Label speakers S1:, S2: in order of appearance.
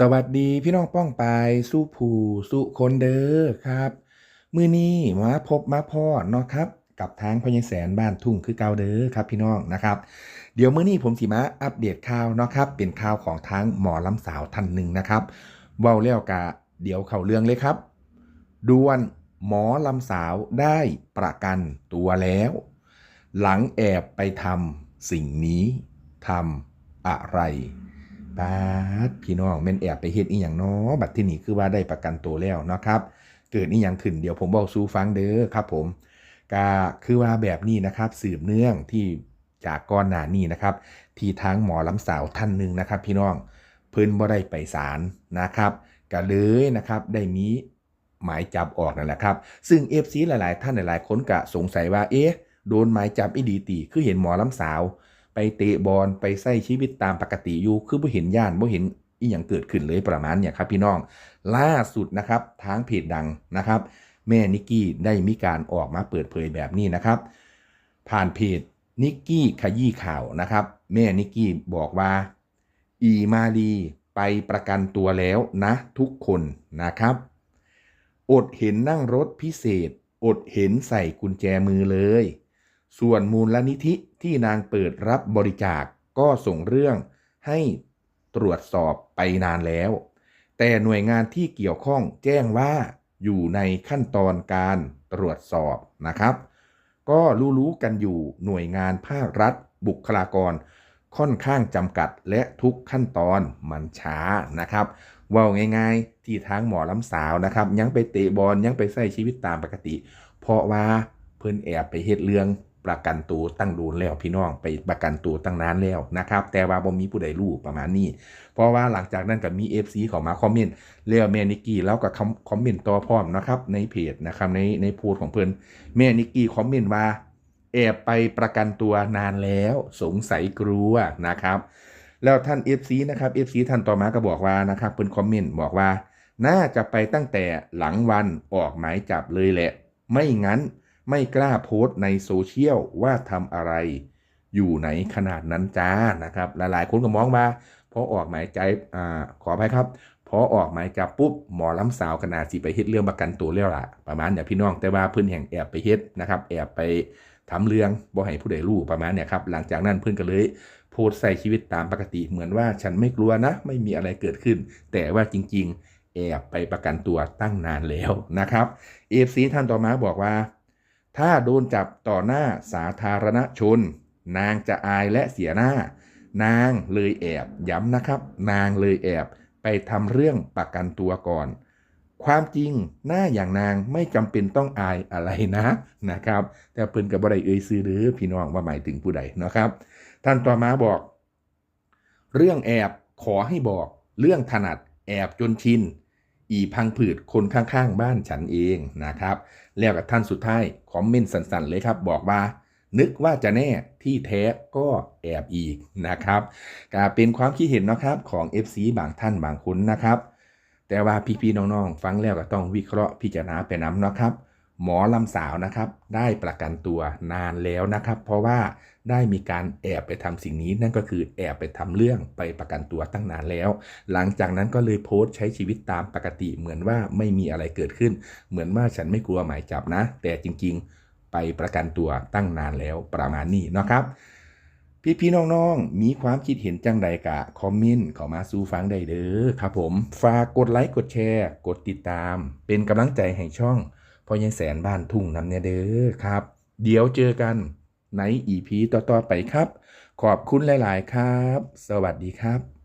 S1: สวัสดีพี่น้องป้องปายสู้ผู้สู้คนเด้อครับมือนี้มาพบมาพ่อเนาะครับ กับทางพญแสนบ้านทุ่งคือเกาเด้อครับพี่น้องนะครับ เดี๋ยวมื้อนี้ผมสิมาอัปเดตข่าวเนาะครับ เป็นข่าวของทางหมอลำสาวท่านหนึ่งนะครับเว้าแล้วกะเดี๋ยวเข้าเรื่องเลยครับด่วนหมอลำสาวได้ประกันตัวแล้ว หลังแอบไปทำสิ่งนี้ทำอะไร บาดพี่น้องแม่นแอบไปเฮ็ดอีหยังเนาะบัดที่นี่คือว่าได้ประกันตัวแล้วเนาะครับ เกิดอีหยังขึ้นเดี๋ยวผมบอกสู่ฟังเด้อครับผมก็คือว่าแบบนี้นะครับสืบเนื่องที่จากก่อนหน้านี้นะครับ ที่ทางหมอลำสาวท่านหนึ่งนะครับ พี่น้องเพิ่นบ่ได้ไปศาลนะครับก็เลยนะครับได้มีหมายจับออกนั่นแหละครับ ซึ่ง FC หลาย ๆ ท่านหลาย ๆ คนก็สงสัยว่าเอ๊ะโดนหมายจับอีดีตีคือเห็นหมอลำสาว ไปเตะบอลไปใช้ชีวิตตามปกติอยู่คือบ่เห็นย่านบ่เห็นอีหยังเกิดขึ้นเลยประมาณเนี่ยครับพี่น้องล่าสุดนะครับทางเพจดังนะครับ แม่นิกกี้ได้มีการออกมาเปิดเผยแบบนี้นะครับ ผ่านเพจนิกกี้ขยี้ข่าวนะครับ แม่นิกกี้บอกว่า อีมาลีไปประกันตัวแล้วนะทุกคนนะครับ อดเห็นนั่งรถพิเศษ อดเห็นใส่กุญแจมือเลย ส่วนมูลลนิธิที่นางเปิดรับบริจาคก็ส่งเรื่องให้ตรวจสอบไปนานแล้ว แต่หน่วยงานที่เกี่ยวข้องแจ้งว่าอยู่ในขั้นตอนการตรวจสอบนะครับ ก็รู้ๆกันอยู่หน่วยงานภาครัฐบุคลากร ค่อนข้างจำกัดและทุกขั้นตอนมันช้านะครับว่าง่าย ๆ ที่ทางหมอลำสาวนะครับ ยังไปเตะบอลยังไปใช้ชีวิตตามปกติ เพราะว่าเพิ่นแอบไปเฮ็ดเรื่อง ประกันตัวตั้งโดนแล้วพี่น้องไปประกันตัวตั้งนานแล้วนะครับ แต่ว่าบ่มีผู้ใดรู้ประมาณนี้ เพราะว่าหลังจากนั้นก็มี FC เข้ามาคอมเมนต์เรียกแม่นิกกี้แล้วก็คอมมเมนต์ต่อพร้อมนะครับในเพจนะครับในในโพสของเพิ่นแม่นิกกี้คอมเมนต์ว่าแอบไปประกันตัวนานแล้วสงสัยกลัวนะครับ แล้วท่าน FC นะครับ FC ท่านต่อมาก็บอกว่านะครับเพิ่นคอมเมนต์บอกว่า น่าจะไปตั้งแต่หลังวันออกหมายจับเลยแหละ ไม่งั้น ไม่กล้าโพสต์ในโซเชียลว่าทำอะไร อยู่ไหนขนาดนั้นจ้านะครับ หลายๆ คนก็มองว่าพอออกหมายจับอ่าขออภัยครับพอออกหมายจับปุ๊บหมอลำสาวขนาดสิไปเฮ็ดเรื่องประกันตัวแล้วล่ะประมาณเนี่ยพี่น้องแต่ว่าเพิ่อนแห่งแอบไปเฮ็ดนะครับแอบไปทำเรื่องบ่ให้ผู้ใดรู้ประมาณเนี่ยครับหลังจากนั้นเพิ่อนก็เลยโพสใส่ชีวิตตามปกติเหมือนว่าฉันไม่กลัวนะ ไม่มีอะไรเกิดขึ้น แต่ว่าจริง ๆ แอบไปประกันตัวตั้งนานแล้วนะครับเอฟซีท่านต่อมาบอกว่า ถ้าโดนจับต่อหน้าสาธารณชน นางจะอายและเสียหน้า นางเลยแอบย้ำนะครับ นางเลยแอบไปทำเรื่องประกันตัวก่อน ความจริงหน้าอย่างนางไม่จำเป็นต้องอายอะไรนะนะครับ แต่เปิ้นกับบ่ได้เอ่ยซื้อหรือพี่น้องว่าหมายถึงผู้ใดนะครับ ท่านต่อมาบอก เรื่องแอบขอให้บอก เรื่องถนัดแอบจนชิน อีพังผืดคนข้างๆ บ้านฉันเองนะครับ แล้วกับท่านสุดท้ายคอมเมนต์สั้นๆเลยครับบอกว่า นึกว่าจะแน่ที่แท้ก็แอบอีกนะครับก็เป็นความคิดเห็นนะครับของ FC บางท่านบางคนนะครับ แต่ว่าพี่ๆน้องๆ ฟังแล้วก็ต้องวิเคราะห์พิจารณาไปน้ำนะครับ หมอลำสาวนะครับได้ประกันตัวนานแล้วนะครับ เพราะว่าได้มีการแอบไปทำสิ่งนี้นั่นก็คือแอบไปทำเรื่องไปประกันตัวตั้งนานแล้ว หลังจากนั้นก็เลยโพสต์ใช้ชีวิตตามปกติเหมือนว่าไม่มีอะไรเกิดขึ้น เหมือนว่าฉันไม่กลัวหมายจับนะ แต่จริงๆไปประกันตัวตั้งนานแล้วประมาณนี้นะครับพี่ๆน้องๆ มีความคิดเห็นจังใดกะคอมเมนต์เข้ามาสู่ฟังได้เด้อครับผม ฝากกดไลค์กดแชร์ กดติดตาม เป็นกำลังใจให้ช่อง พอยังแสนบ้านทุ่งน้ำเนี่ยเด้อครับ เดี๋ยวเจอกันในอีพีต่อๆไปครับ ขอบคุณหลาย ๆ ครับ สวัสดีครับ